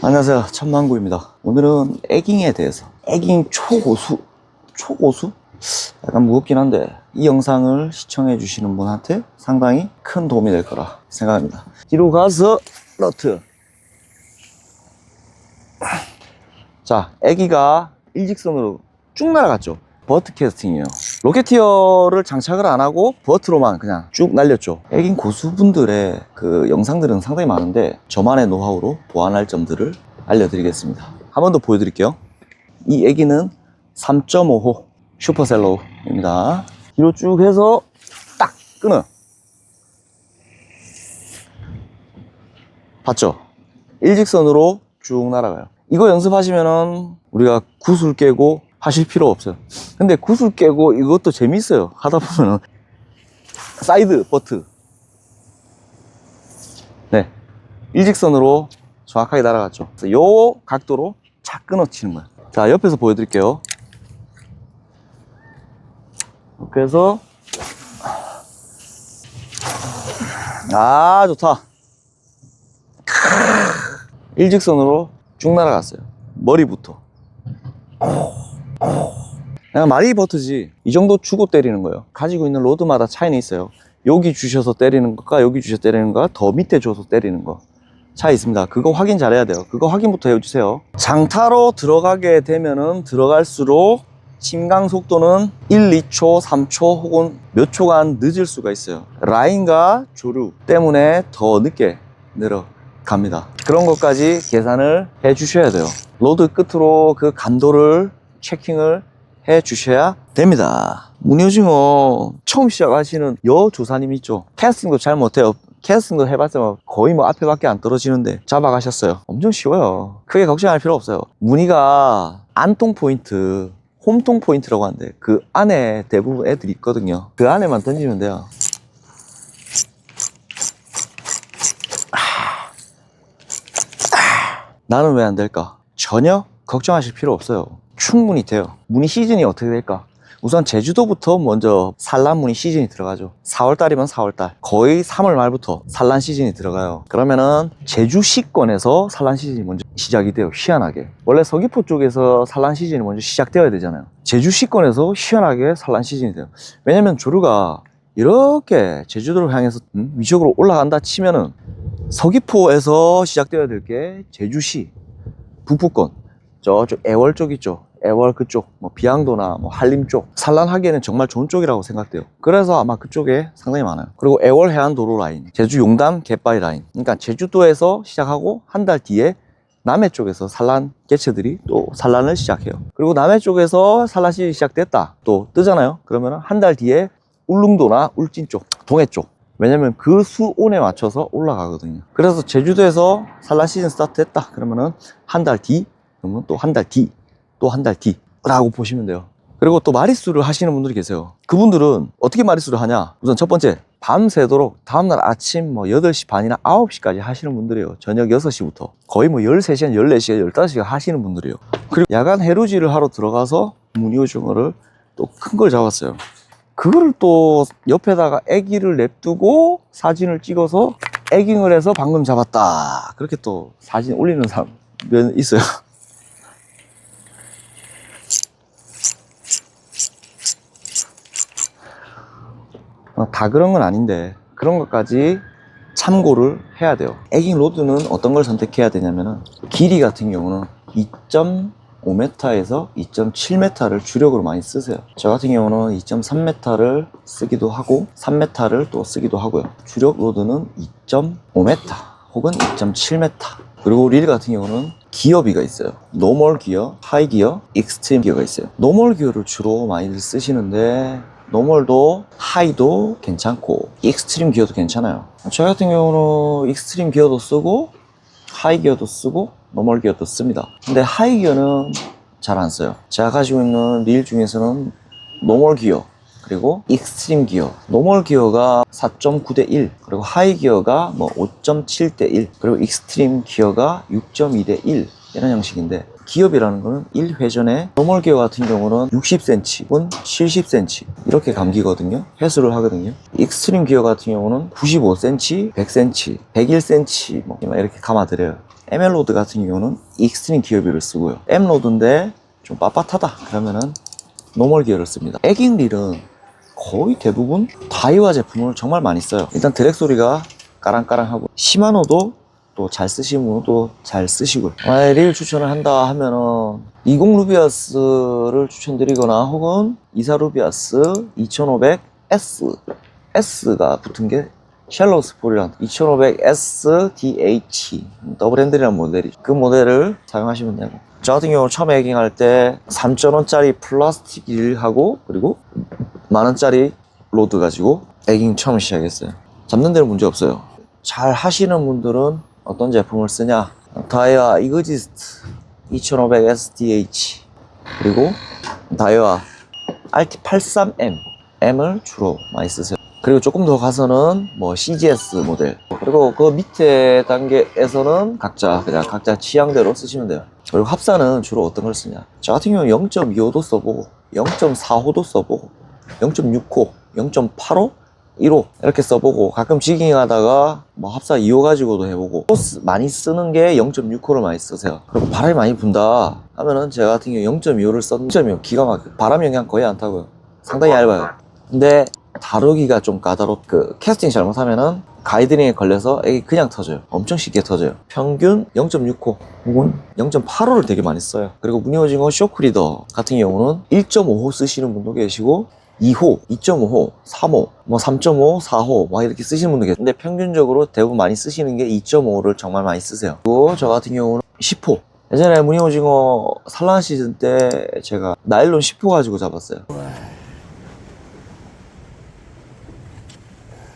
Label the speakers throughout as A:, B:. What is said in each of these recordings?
A: 안녕하세요. 천만구입니다. 오늘은 에깅에 대해서 에깅 초고수 초고수? 약간 무겁긴 한데 이 영상을 시청해 주시는 분한테 상당히 큰 도움이 될 거라 생각합니다. 뒤로 가서 러트. 자 애기가 일직선으로 쭉 날아갔죠 버트 캐스팅이에요. 로켓티어를 장착을 안 하고 버트로만 그냥 쭉 날렸죠. 애긴 고수분들의 그 영상들은 상당히 많은데 저만의 노하우로 보완할 점들을 알려드리겠습니다. 한 번 더 보여드릴게요. 이 애기는 3.5호 슈퍼셀로입니다. 뒤로 쭉 해서 딱 끊어 봤죠? 일직선으로 쭉 날아가요. 이거 연습하시면은 우리가 구슬 깨고 하실 필요 없어요. 근데 구슬 깨고 이것도 재밌어요. 하다 보면은. 사이드 버트. 네. 일직선으로 정확하게 날아갔죠. 그래서 요 각도로 착 끊어 치는 거예요 자 옆에서 보여드릴게요. 해서. 아 좋다. 일직선으로 쭉 날아갔어요. 머리부터 그냥 말이 버트지. 이 정도 주고 때리는 거예요. 가지고 있는 로드마다 차이는 있어요. 여기 주셔서 때리는 것과 여기 주셔서 때리는 거가 더 밑에 줘서 때리는 거. 차이 있습니다. 그거 확인 잘해야 돼요. 그거 확인부터 해주세요. 장타로 들어가게 되면은 들어갈수록 침강 속도는 1, 2초, 3초 혹은 몇 초간 늦을 수가 있어요. 라인과 조류 때문에 더 늦게 내려갑니다. 그런 것까지 계산을 해 주셔야 돼요. 로드 끝으로 그 감도를 체킹을 해 주셔야 됩니다. 문효징어 처음 시작하시는 여 조사님 있죠. 캐스팅도 잘 못해요. 캐스팅도 해봤자 거의 뭐 앞에밖에 안 떨어지는데 잡아가셨어요. 엄청 쉬워요. 크게 걱정할 필요 없어요. 무늬가 안통 포인트, 홈통 포인트라고 하는데 그 안에 대부분 애들이 있거든요. 그 안에만 던지면 돼요. 나는 왜 안 될까? 전혀 걱정하실 필요 없어요. 충분히 돼요. 무늬 시즌이 어떻게 될까? 우선 제주도부터 먼저 산란 무늬 시즌이 들어가죠. 4월달이면 4월달. 거의 3월 말부터 산란 시즌이 들어가요. 그러면은 제주시권에서 산란 시즌이 먼저 시작이 돼요. 희한하게. 원래 서귀포 쪽에서 산란 시즌이 먼저 시작되어야 되잖아요. 제주시권에서 희한하게 산란 시즌이 돼요. 왜냐면 조류가 이렇게 제주도를 향해서 음, 위쪽으로 올라간다 치면은 서귀포에서 시작되어야 될 게 제주시 북부권 저쪽 애월 쪽 있죠 애월 그쪽 뭐 비양도나 뭐 한림 쪽 산란하기에는 정말 좋은 쪽이라고 생각돼요. 그래서 아마 그쪽에 상당히 많아요. 그리고 애월 해안도로 라인 제주 용담 갯바위 라인. 그러니까 제주도에서 시작하고 한 달 뒤에 남해 쪽에서 산란 개체들이 또 산란을 시작해요. 그리고 남해 쪽에서 산란 시즌이 시작됐다. 또 뜨잖아요. 그러면 한 달 뒤에 울릉도나 울진 쪽 동해 쪽. 왜냐면 그 수온에 맞춰서 올라가거든요. 그래서 제주도에서 산란 시즌 스타트 했다. 그러면은 한 달 뒤, 그러면 또 한 달 뒤, 또 한 달 뒤라고 보시면 돼요. 그리고 또 마리수를 하시는 분들이 계세요. 그분들은 어떻게 마리수를 하냐? 우선 첫 번째, 밤새도록 다음날 아침 뭐 8시 반이나 9시까지 하시는 분들이에요. 저녁 6시부터. 거의 뭐 13시간, 14시간, 15시간 하시는 분들이에요. 그리고 야간 해루지를 하러 들어가서 무늬오징어를 또 큰 걸 잡았어요. 그거를 또 옆에다가 애기를 냅두고 사진을 찍어서 애깅을 해서 방금 잡았다. 그렇게 또 사진 올리는 사람 몇 있어요. 다 그런 건 아닌데 그런 것까지 참고를 해야 돼요. 애깅 로드는 어떤 걸 선택해야 되냐면은 길이 같은 경우는 2.5m에서 2.7m를 주력으로 많이 쓰세요. 저 같은 경우는 2.3m를 쓰기도 하고 3m를 또 쓰기도 하고요. 주력 로드는 2.5m 혹은 2.7m 그리고 릴 같은 경우는 기어비가 있어요. 노멀 기어, 하이 기어, 익스트림 기어가 있어요. 노멀 기어를 주로 많이들 쓰시는데 노멀도 하이도 괜찮고 익스트림 기어도 괜찮아요. 저 같은 경우는 익스트림 기어도 쓰고 하이 기어도 쓰고 노멀 기어도 씁니다. 근데 하이 기어는 잘 안 써요. 제가 가지고 있는 릴 중에서는 노멀 기어 그리고 익스트림 기어 노멀 기어가 4.9대 1 그리고 하이 기어가 뭐 5.7대 1 그리고 익스트림 기어가 6.2대 1 이런 형식인데 기업이라는 거는 1회전에 노멀 기어 같은 경우는 60cm 혹은 70cm 이렇게 감기거든요 회수를 하거든요 익스트림 기어 같은 경우는 95cm 100cm 101cm 뭐 이렇게 감아드려요 ML 로드 같은 경우는 익스트림 기어비를 쓰고요. M 로드인데 좀 빳빳하다 그러면은 노멀 기어를 씁니다. 에깅 릴은 거의 대부분 다이와 제품을 정말 많이 써요. 일단 드랙 소리가 까랑까랑하고 시마노도 또 잘 쓰시는 분도 잘 쓰시고요. 만약에 릴 추천을 한다 하면은 20 루비아스를 추천드리거나 혹은 24 루비아스 2500S S가 붙은 게 샬로우 스폴이란 2500S DH 더블 핸들이라는 모델이죠. 그 모델을 사용하시면 되고 저 같은 경우는 처음 에깅할 때 3.5짜리 플라스틱 릴하고 그리고 만원짜리 로드 가지고 에깅 처음 시작했어요. 잡는 데는 문제 없어요. 잘 하시는 분들은 어떤 제품을 쓰냐? 다이아 이그지스트 2500 SDH 그리고 다이아 RT83M M을 주로 많이 쓰세요. 그리고 조금 더 가서는 뭐 CGS 모델 그리고 그 밑에 단계에서는 각자 그냥 각자 취향대로 쓰시면 돼요. 그리고 합사는 주로 어떤 걸 쓰냐? 저 같은 경우는 0.25도 써보고 0.45도 써보고 0.65, 0.85, 1호 이렇게 써보고 가끔 지깅하다가 뭐 합사 2호 가지고도 해보고 또 쓰- 많이 쓰는 게 0.6호를 많이 쓰세요. 그리고 바람이 많이 분다 하면은 제가 같은 경우 0.25를 썼는 0.25 기가 막혀 바람 영향 거의 안 타고요. 상당히 얇아요. 근데 다루기가 좀 까다롭 그 캐스팅 잘못하면은 가이드링에 걸려서 애기 그냥 터져요. 엄청 쉽게 터져요. 평균 0.6호 혹은 0.85를 되게 많이 써요. 그리고 무늬오징어 쇼크리더 같은 경우는 1.5호 쓰시는 분도 계시고 2호, 2.5호, 3호, 뭐 3.5, 4호 막 이렇게 쓰시는 분도 계세요. 근데 평균적으로 대부분 많이 쓰시는 게 2.5를 정말 많이 쓰세요. 그리고 저 같은 경우는 10호. 예전에 무늬오징어 산란 시즌 때 제가 나일론 10호 가지고 잡았어요.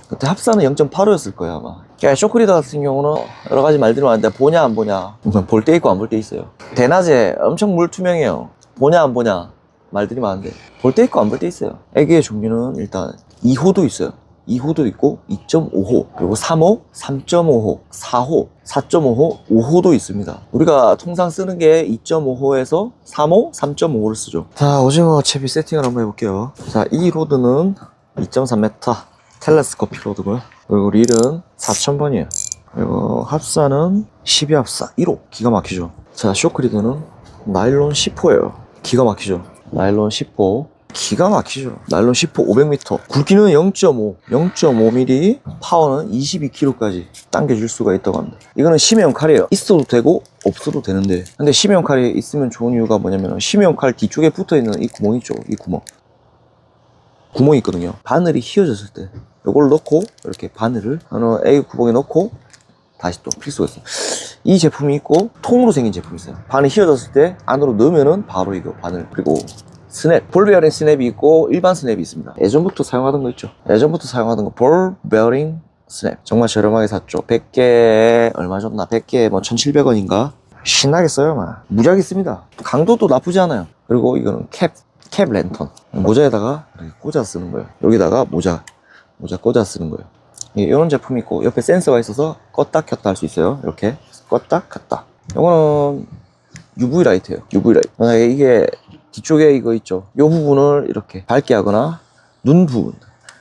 A: 그때 합사는 0.85였을 거예요 아마. 그러니까 쇼크리더 같은 경우는 여러 가지 말들이 많은데 보냐 안 보냐. 볼 때 있고 안 볼 때 있어요. 대낮에 엄청 물 투명해요. 보냐 안 보냐 말들이 많은데. 볼 때 있고 안 볼 때 있어요. 애기의 종류는 일단 2호도 있어요. 2호도 있고 2.5호 그리고 3호, 3.5호, 4호, 4.5호, 5호도 있습니다. 우리가 통상 쓰는 게 2.5호에서 3호, 3.5호를 쓰죠. 자 오징어 채비 세팅을 한번 해볼게요. 자 이 로드는 2.3m 텔레스코피 로드고요. 그리고 릴은 4000번이에요. 그리고 합사는 12합사 1호 기가 막히죠. 자 쇼크리드는 나일론 10호예요. 기가 막히죠 나일론 10호 기가 막히죠. 나일론 10호 500m 굵기는 0.5 0.5mm 파워는 22kg까지 당겨줄 수가 있다고 합니다. 이거는 심해용 칼이에요. 있어도 되고 없어도 되는데. 근데 심해용 칼이 있으면 좋은 이유가 뭐냐면 심해용 칼 뒤쪽에 붙어있는 이 구멍 있죠? 이 구멍. 구멍이 있거든요. 바늘이 휘어졌을 때 이걸 넣고 이렇게 바늘을 어느 A 구멍에 넣고 다시 또 필 수가 있어요. 이 제품이 있고 통으로 생긴 제품이 있어요. 바늘 휘어졌을 때 안으로 넣으면은 바로 이거 바늘 그리고 스냅. 볼 베어링 스냅이 있고 일반 스냅이 있습니다. 예전부터 사용하던 거 있죠? 예전부터 사용하던 거볼 베어링 스냅. 정말 저렴하게 샀죠? 100개에 얼마 줬나? 100개에 뭐 1700원인가? 신나게 써요 막. 무지하게 씁니다. 강도도 나쁘지 않아요. 그리고 이거는 캡 캡 랜턴. 모자에다가 이렇게 꽂아 쓰는 거예요. 여기다가 모자 모자 꽂아 쓰는 거예요 이런 제품이 있고 옆에 센서가 있어서 껐다 켰다 할 수 있어요. 이렇게. 껐다 켰다. 이거는 UV 라이트예요. UV 라이트. 만약에 이게 뒤쪽에 이거 있죠? 이 부분을 이렇게 밝게 하거나 눈 부분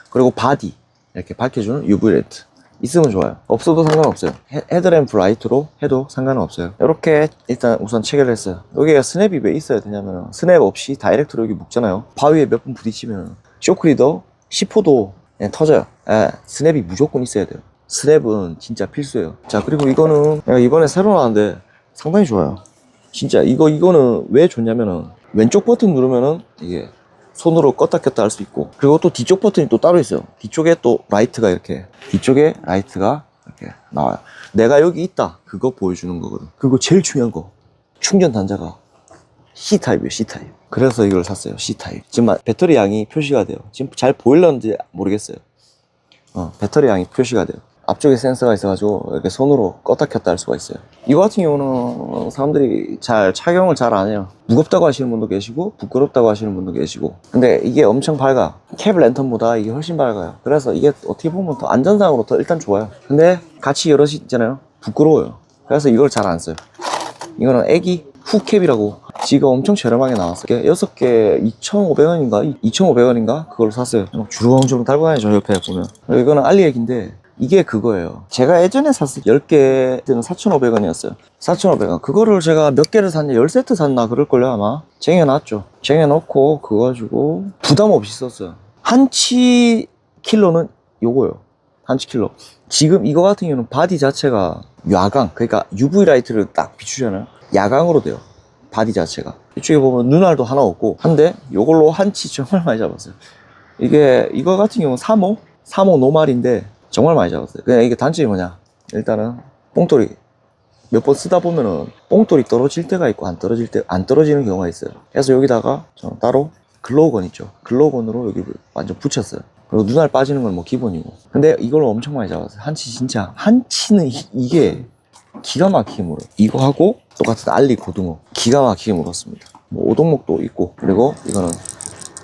A: 그리고 바디 이렇게 밝혀주는 UV 라이트. 있으면 좋아요. 없어도 상관없어요. 헤- 헤드램프 라이트로 해도 상관은 없어요. 이렇게 일단 우선 체결을 했어요. 여기에 스냅이 왜 있어야 되냐면 스냅 없이 다이렉트로 여기 묶잖아요. 바위에 몇 번 부딪히면 쇼크리더 10호도 그냥 터져요. 예, 스냅이 무조건 있어야 돼요. 스냅은 진짜 필수예요. 자 그리고 이거는 이번에 새로 나왔는데 상당히 좋아요. 진짜 이거 이거는 왜 좋냐면은 왼쪽 버튼 누르면은 이게 손으로 껐다 켰다 할 수 있고 그리고 또 뒤쪽 버튼이 또 따로 있어요. 뒤쪽에 또 라이트가 이렇게 뒤쪽에 라이트가 이렇게 나와요. 내가 여기 있다. 그거 보여주는 거거든. 그리고 제일 중요한 거. 충전 단자가 C타입이에요 C타입. 그래서 이걸 샀어요 C타입. 지금 배터리 양이 표시가 돼요. 지금 잘 보일런지 모르겠어요. 어, 배터리 양이 표시가 돼요. 앞쪽에 센서가 있어가지고 이렇게 손으로 껐다 켰다 할 수가 있어요. 이거 같은 경우는 사람들이 잘 착용을 잘 안 해요. 무겁다고 하시는 분도 계시고 부끄럽다고 하시는 분도 계시고. 근데 이게 엄청 밝아. 캡 랜턴보다 이게 훨씬 밝아요. 그래서 이게 어떻게 보면 더 안전상으로 더 일단 좋아요. 근데 같이 있잖아요. 부끄러워요. 그래서 이걸 잘 안 써요. 이거는 애기 후캡이라고 지가 엄청 저렴하게 나왔어요 6개 2,500원인가 2,500원인가 그걸 샀어요 막 주렁주렁 달고 다니죠 옆에 보면 이거는 알리액인데 이게 그거예요. 제가 예전에 샀을 때 10개는 4,500원이었어요. 4,500원. 그거를 제가 몇 개를 샀냐, 10세트 샀나 그럴걸요, 아마. 쟁여놨죠. 쟁여놓고, 그거 가지고 부담 없이 썼어요. 한치 킬로는 요거요. 한치 킬로. 지금 이거 같은 경우는 바디 자체가 야광, 그러니까 UV 라이트를 딱 비추잖아요. 야광으로 돼요. 바디 자체가. 이쪽에 보면 눈알도 하나 없고, 한데 요걸로 한치 정말 많이 잡았어요. 이게 이거 같은 경우는 3호? 3호 노말인데 정말 많이 잡았어요. 그냥 이게 단점이 뭐냐? 일단은 뽕돌이 몇 번 쓰다 보면은 뽕돌이 떨어질 때가 있고 안 떨어질 때 안 떨어지는 경우가 있어요. 그래서 여기다가 저는 따로 글로우건 있죠. 글로우건으로 여기 완전 붙였어요. 그리고 눈알 빠지는 건 뭐 기본이고. 근데 이걸로 엄청 많이 잡았어요. 한치 진짜. 한치는 이- 이게 기가 막히게 물어요 이거 하고 똑같은 알리 고등어 기가 막히게 물었습니다 뭐 오동목도 있고 그리고 이거는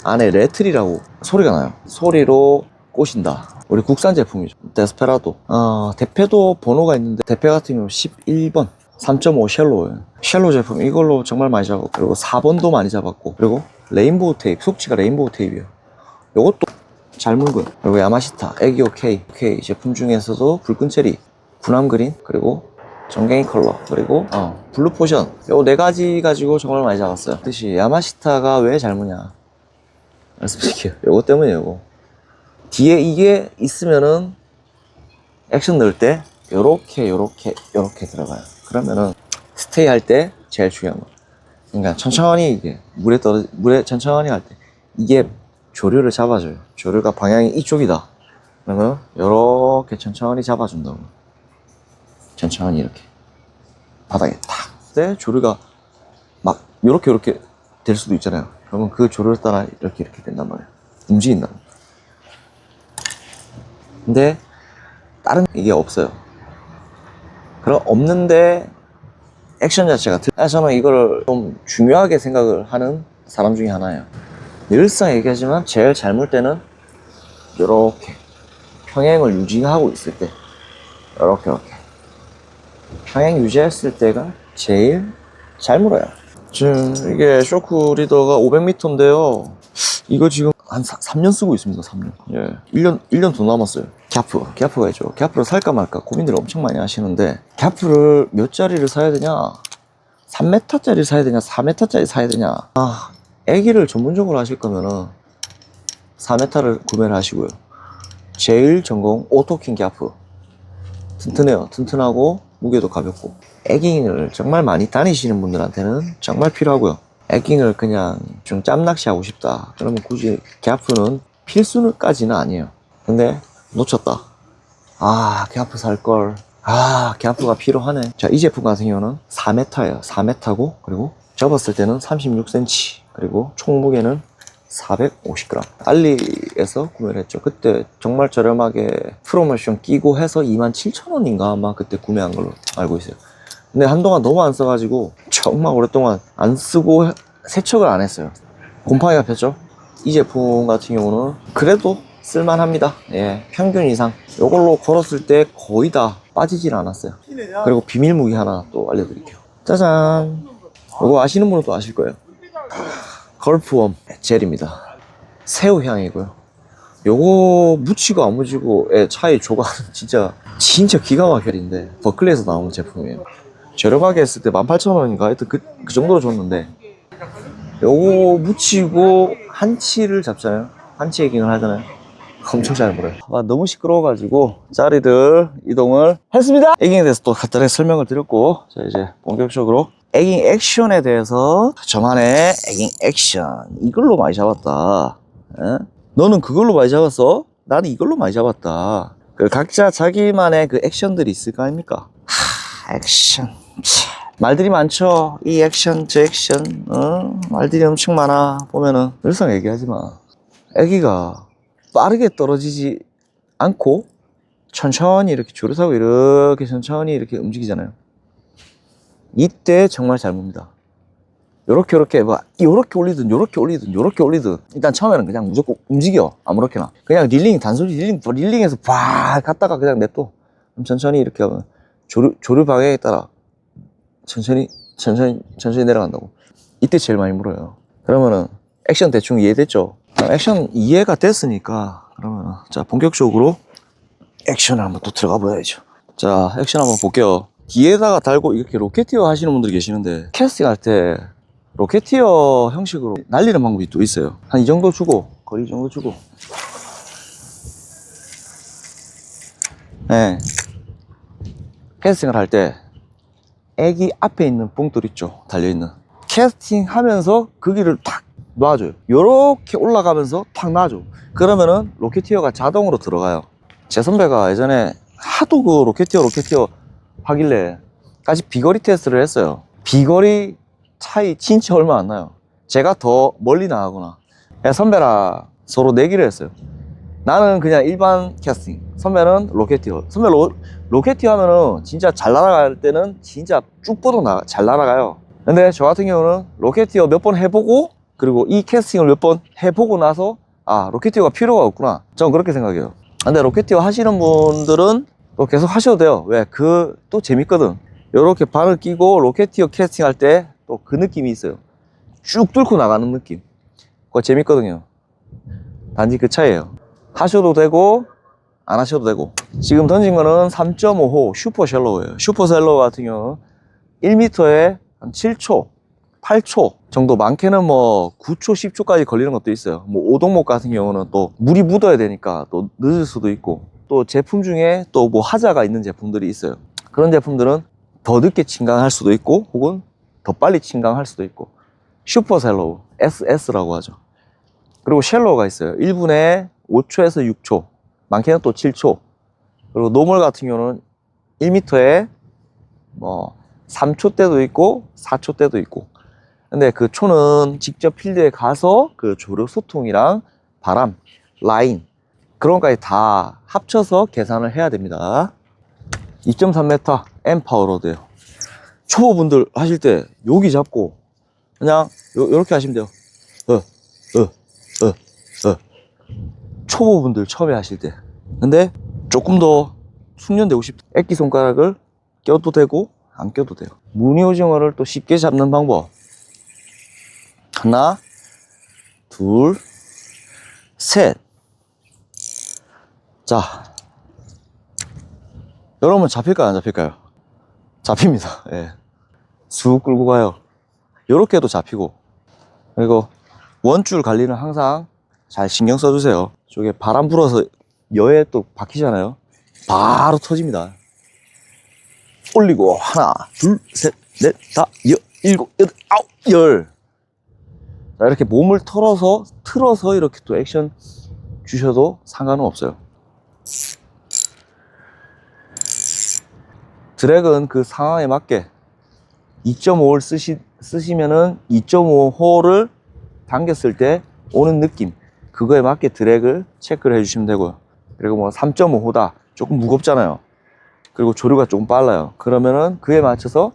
A: 안에 레틀이라고 소리가 나요. 소리로 꼬신다. 우리 국산 제품이죠. 데스페라도. 어, 대패도 번호가 있는데 대패 같은 경우 11번. 3.5 쉘로예요. 쉘로 제품 이걸로 정말 많이 잡았고 그리고 4번도 많이 잡았고 그리고 레인보우 테이프 속지가 레인보우 테이프예요. 요것도 잘 물고요. 그리고 야마시타, 애기오 K, K 제품 중에서도 붉은 체리, 군함 그린 그리고 정갱이 컬러 그리고 어, 블루 포션 요 네 가지 가지고 정말 많이 잡았어요. 뜻이 야마시타가 왜잘 무냐? 말씀드릴게요. 요거 때문에 요거. 뒤에 이게 있으면은 액션 넣을 때 요렇게 요렇게 요렇게 들어가요. 그러면은 스테이 할 때 제일 중요한 거. 그러니까 천천히 이게 물에 떨어 물에 천천히 할때 이게 조류를 잡아줘요. 조류가 방향이 이쪽이다. 그러면 요렇게 천천히 잡아준다고. 천천히 이렇게 바닥에 탁. 때 조류가 막 요렇게 요렇게 될 수도 있잖아요. 그러면 그 조를 따라 이렇게 이렇게 된단 말이에요. 움직인다. 근데 다른 이게 없어요. 그럼 없는데 액션 자체가 들- 그래서 저는 이걸 좀 중요하게 생각을 하는 사람 중에 하나예요. 늘상 얘기하지만 제일 잘물 때는 이렇게 평행을 유지하고 있을 때 이렇게 이렇게 평행 유지했을 때가 제일 잘 물어요. 지금 이게 쇼크 리더가 500m인데요. 이거 지금 한 3 년 쓰고 있습니다. 3년. 예. 1년 1년 더 남았어요. 갸프, 갸프가 있죠. 갸프를 살까 말까 고민들을 엄청 많이 하시는데 갸프를 몇 짜리를 사야 되냐? 3m짜리 사야 되냐? 4m짜리 사야 되냐? 아, 애기를 전문적으로 하실 거면은 4m를 구매를 하시고요. 제일 전공 오토킹 갸프. 튼튼해요. 튼튼하고 무게도 가볍고. 에깅을 정말 많이 다니시는 분들한테는 정말 필요하고요. 에깅을 그냥 좀 짬낚시 하고 싶다. 그러면 굳이 갸프는 필수는까지는 아니에요. 근데 놓쳤다. 아, 갸프 살 걸. 아, 갸프가 필요하네. 자, 이 제품 같은 경우는 4m예요. 4m고 그리고 접었을 때는 36cm. 그리고 총 무게는 450g. 알리에서 구매를 했죠. 그때 정말 저렴하게 프로모션 끼고 해서 27,000원인가 아마 그때 구매한 걸로 알고 있어요. 근데 한동안 너무 안 써가지고 정말 오랫동안 안 쓰고 세척을 안 했어요. 곰팡이가 폈죠? 이 제품 같은 경우는 그래도 쓸만합니다. 예, 평균 이상. 이걸로 걸었을 때 거의 다 빠지질 않았어요. 그리고 비밀 무기 하나 또 알려드릴게요. 짜잔. 이거 아시는 분은 또 아실 거예요. 걸프웜 젤입니다. 새우 향이고요. 요거 묻히고 안 묻히고의 차이 조각은 진짜 진짜 기가 막혀인데 버클리에서 나오는 제품이에요. 저렴하게 했을 때 18,000원인가 하여튼 그, 그 정도로 줬는데 요거 묻히고 한치를 잡잖아요. 한치 에깅을 하잖아요. 엄청 잘 물어요. 아, 너무 시끄러워가지고 자리들 이동을 했습니다. 에깅에 대해서 또 간단하게 설명을 드렸고 자 이제 본격적으로 에깅 액션에 대해서 저만의 에깅 액션 이걸로 많이 잡았다. 에? 너는 그걸로 많이 잡았어? 나는 이걸로 많이 잡았다. 그 각자 자기만의 그 액션들이 있을 거 아닙니까? 하, 액션. 참, 말들이 많죠. 이 액션, 저 액션. 어? 말들이 엄청 많아. 보면은 늘상 얘기하지 마. 애기가 빠르게 떨어지지 않고 천천히 이렇게 줄을 서고 이렇게 천천히 이렇게 움직이잖아요. 이때 정말 잘 봅니다. 요렇게 요렇게 막 요렇게 올리든 요렇게 올리든 요렇게 올리든 일단 처음에는 그냥 무조건 움직여 아무렇게나 그냥 릴링 단순히 릴링 릴링에서 팍 갔다가 그냥 냅둬 그럼 천천히 이렇게 하면 조류 조류 방향에 따라 천천히 천천히 천천히 내려간다고 이때 제일 많이 물어요 그러면은 액션 대충 이해됐죠 액션 이해가 됐으니까 그러면 자 본격적으로 액션을 한번 또 들어가 봐야죠. 자, 액션 한번 볼게요. 뒤에다가 달고 이렇게 로켓티어 하시는 분들이 계시는데 캐스팅 할 때 로켓티어 형식으로 날리는 방법이 또 있어요. 한 이 정도 주고 거리 이 정도 주고. 네. 캐스팅을 할 때 애기 앞에 있는 뽕돌 있죠 달려있는 캐스팅 하면서 거기를 탁 놔줘요 요렇게 올라가면서 탁 놔줘 그러면은 로켓티어가 자동으로 들어가요 제 선배가 예전에 하도 그 로켓티어 로켓티어 하길래 까지 비거리 테스트를 했어요. 비거리 차이 진짜 얼마 안 나요. 제가 더 멀리 나가거나 선배랑 서로 내기를 했어요. 나는 그냥 일반 캐스팅 선배는 로켓티어. 선배 로, 로켓티어 하면은 진짜 잘 날아갈 때는 진짜 쭉 뻗어 나, 잘 날아가요. 근데 저 같은 경우는 로켓티어 몇 번 해보고 그리고 이 캐스팅을 몇 번 해보고 나서 아 로켓티어가 필요가 없구나. 저는 그렇게 생각해요. 근데 로켓티어 하시는 분들은 또 계속 하셔도 돼요. 왜? 그 또 재밌거든. 이렇게 바늘 끼고 로켓티어 캐스팅 할 때 또 그 느낌이 있어요. 쭉 뚫고 나가는 느낌. 그거 재밌거든요. 단지 그 차이예요. 하셔도 되고 안 하셔도 되고. 지금 던진 거는 3.5호 슈퍼 셜로우예요. 슈퍼 셜로우 같은 경우는 1m에 한 7초 8초 정도 많게는 뭐 9초 10초까지 걸리는 것도 있어요. 뭐 오동목 같은 경우는 또 물이 묻어야 되니까 또 늦을 수도 있고 또 제품 중에 또 뭐 하자가 있는 제품들이 있어요. 그런 제품들은 더 늦게 침강할 수도 있고 혹은 더 빨리 침강할 수도 있고. 슈퍼 셀로우 SS라고 하죠. 그리고 쉘로우가 있어요. 1분에 5초에서 6초 많게는 또 7초. 그리고 노멀 같은 경우는 1m에 뭐 3초 때도 있고 4초 때도 있고. 근데 그 초는 직접 필드에 가서 그 조력 소통이랑 바람, 라인 그런 것까지 다 합쳐서 계산을 해야 됩니다. 2.3m M 파워로드예요. 초보분들 하실 때 여기 잡고 그냥 요, 요렇게 하시면 돼요. 어, 어, 어, 어. 초보분들 처음에 하실 때. 근데 조금 더 숙련되고 싶 액기 손가락을 껴도 되고 안 껴도 돼요. 무늬 오징어를 또 쉽게 잡는 방법. 하나 둘셋 자 여러분 잡힐까요 안 잡힐까요 잡힙니다 예. 쑥 끌고 가요 요렇게 해도 잡히고 그리고 원줄 관리는 항상 잘 신경 써주세요. 저게 바람 불어서 여에 또 박히잖아요. 바로 터집니다. 올리고 하나, 둘, 셋, 넷, 다, 여, 일곱, 여덟, 아홉, 열. 자, 이렇게 몸을 털어서 틀어서 이렇게 또 액션 주셔도 상관은 없어요. 드랙은 그 상황에 맞게 2.5를 쓰시, 쓰시면은 2.5호를 당겼을 때 오는 느낌. 그거에 맞게 드랙을 체크를 해주시면 되고요. 그리고 뭐 3.5 호다. 조금 무겁잖아요. 그리고 조류가 조금 빨라요. 그러면은 그에 맞춰서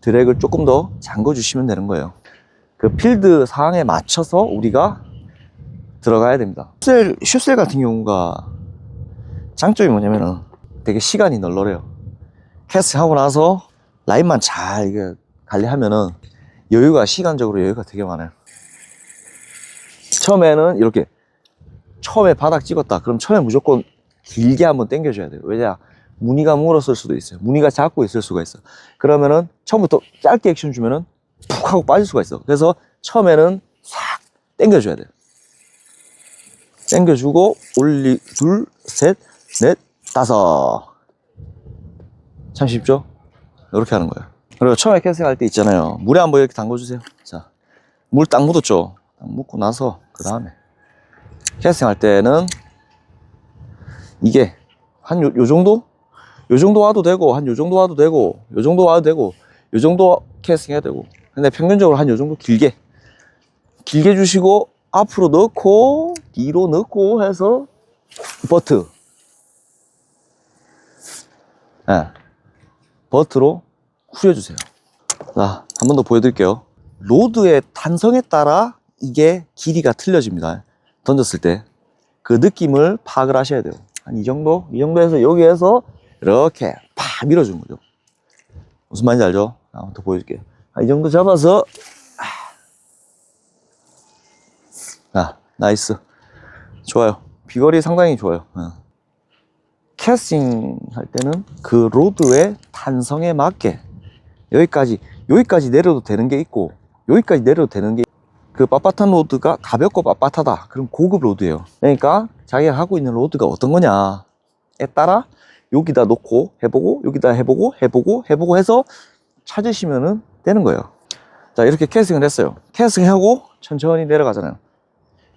A: 드랙을 조금 더 잠궈 주시면 되는 거예요. 그 필드 상황에 맞춰서 우리가 들어가야 됩니다. 슈셀, 슈셀 같은 경우가 장점이 뭐냐면은 되게 시간이 널널해요. 캐스팅 하고 나서 라인만 잘 이게 관리하면은 여유가 시간적으로 여유가 되게 많아요. 처음에는 이렇게 처음에 바닥 찍었다. 그럼 처음에 무조건 길게 한번 당겨줘야 돼요. 왜냐 무늬가 물었을 수도 있어요. 무늬가 작고 있을 수가 있어 그러면은 처음부터 짧게 액션 주면은 푹 하고 빠질 수가 있어. 그래서 처음에는 싹 당겨줘야 돼요. 당겨주고 올리 둘 셋 넷 다섯. 참 쉽죠? 이렇게 하는 거예요. 그리고 처음에 캐스팅 할 때 있잖아요. 물에 한번 이렇게 담궈주세요. 자 물 딱 묻었죠? 딱 묻고 나서 그 다음에 캐스팅 할 때는 이게 한요 정도? 요 정도 와도 되고 한 요 정도 와도 되고 요 정도 와도 되고 요 정도 캐스팅 해야 되고. 근데 평균적으로 한 요 정도 길게 길게 주시고 앞으로 넣고 뒤로 넣고 해서 버트 예 버트로 후려주세요 자 한 번 더 보여드릴게요 로드의 탄성에 따라 이게 길이가 틀려집니다. 던졌을 때 그 느낌을 파악을 하셔야 돼요. 한 이 정도? 이 정도에서 여기에서 이렇게 팍 밀어주는 거죠. 무슨 말인지 알죠? 한번 더 보여줄게요. 한이 정도 잡아서 아 나이스 좋아요. 비거리 상당히 좋아요. 어. 캐스팅 할 때는 그 로드의 탄성에 맞게 여기까지 여기까지 내려도 되는 게 있고 여기까지 내려도 되는 게 그 빳빳한 로드가 가볍고 빳빳하다. 그럼 고급 로드예요. 그러니까 자기가 하고 있는 로드가 어떤 거냐에 따라 여기다 놓고 해보고 여기다 해보고 해보고 해보고 해서 찾으시면은 되는 거예요. 자 이렇게 캐스팅을 했어요. 캐스팅하고 천천히 내려가잖아요.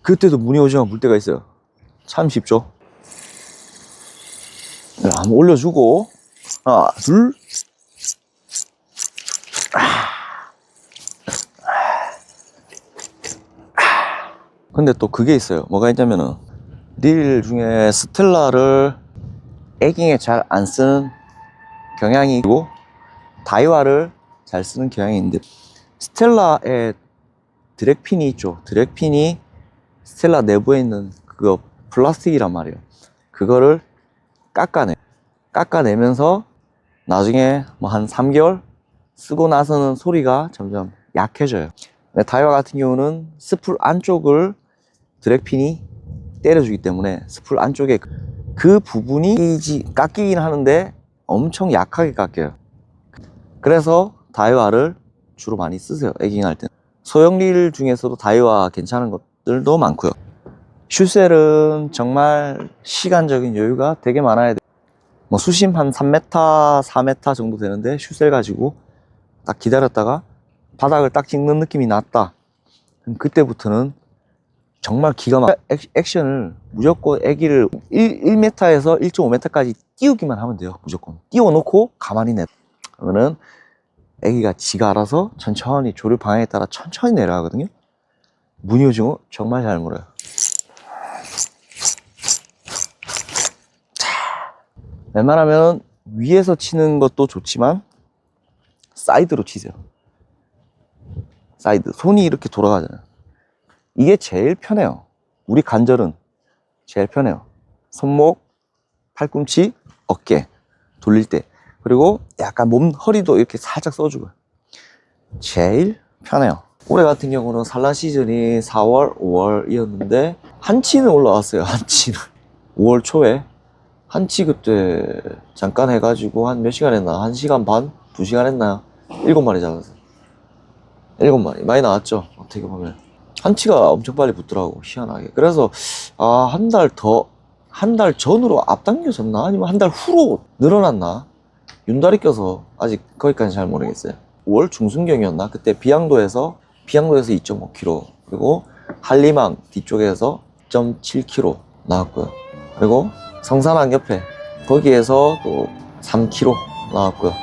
A: 그때도 문이 오지만 물 때가 있어요. 참 쉽죠 네, 한번 올려주고. 하나 둘. 근데 또 그게 있어요. 뭐가 있냐면은 릴 중에 스텔라를 에깅에 잘 안 쓰는 경향이 있고 다이와를 잘 쓰는 경향이 있는데 스텔라의 드랙핀이 있죠. 드랙핀이 스텔라 내부에 있는 그거 플라스틱이란 말이에요. 그거를 깎아내 깎아내면서 나중에 뭐 한 3개월 쓰고 나서는 소리가 점점 약해져요. 근데 다이와 같은 경우는 스풀 안쪽을 드랙핀이 때려주기 때문에 스풀 안쪽에 그- 그 부분이 깎이지- 깎이긴 하는데 엄청 약하게 깎여요. 그래서 다이와를 주로 많이 쓰세요 에깅할 때 소형 릴 중에서도 다이와 괜찮은 것들도 많고요 슈셀은 정말 시간적인 여유가 되게 많아야 돼요 뭐 수심 한 3m, 4m 정도 되는데 슈셀 가지고 딱 기다렸다가 바닥을 딱 찍는 느낌이 났다. 그럼 그때부터는 정말 기가 막 액- 액션을 무조건 애기를 1, 1m에서 1.5m까지 띄우기만 하면 돼요 무조건. 띄워놓고 가만히 내. 그러면은 애기가 지가 알아서 천천히 조류 방향에 따라 천천히 내려가거든요. 오징어 정말 잘 물어요 웬만하면 위에서 치는 것도 좋지만 사이드로 치세요 사이드 손이 이렇게 돌아가잖아요 이게 제일 편해요. 우리 관절은 제일 편해요. 손목, 팔꿈치, 어깨 돌릴 때 그리고 약간 몸 허리도 이렇게 살짝 써주고 제일 편해요. 올해 같은 경우는 산란 시즌이 4월, 5월이었는데 한치는 올라왔어요. 한치는 5월 초에 한치 그때 잠깐 해가지고 한 몇 시간 했나? 한 시간 반, 두 시간 했나요? 일곱 마리 잡았어요. 일곱 마리 많이 나왔죠. 어떻게 보면. 한치가 엄청 빨리 붙더라고 희한하게 그래서 아 한 달 더 한 달 전으로 앞당겨졌나 아니면 한 달 후로 늘어났나 윤달이 껴서 아직 거기까지 잘 모르겠어요 5월 중순경이었나 그때 비양도에서 비양도에서 2.5kg 그리고 한리망 뒤쪽에서 2.7kg 나왔고요 그리고 성산항 옆에. 거기에서 또 3kg 나왔고요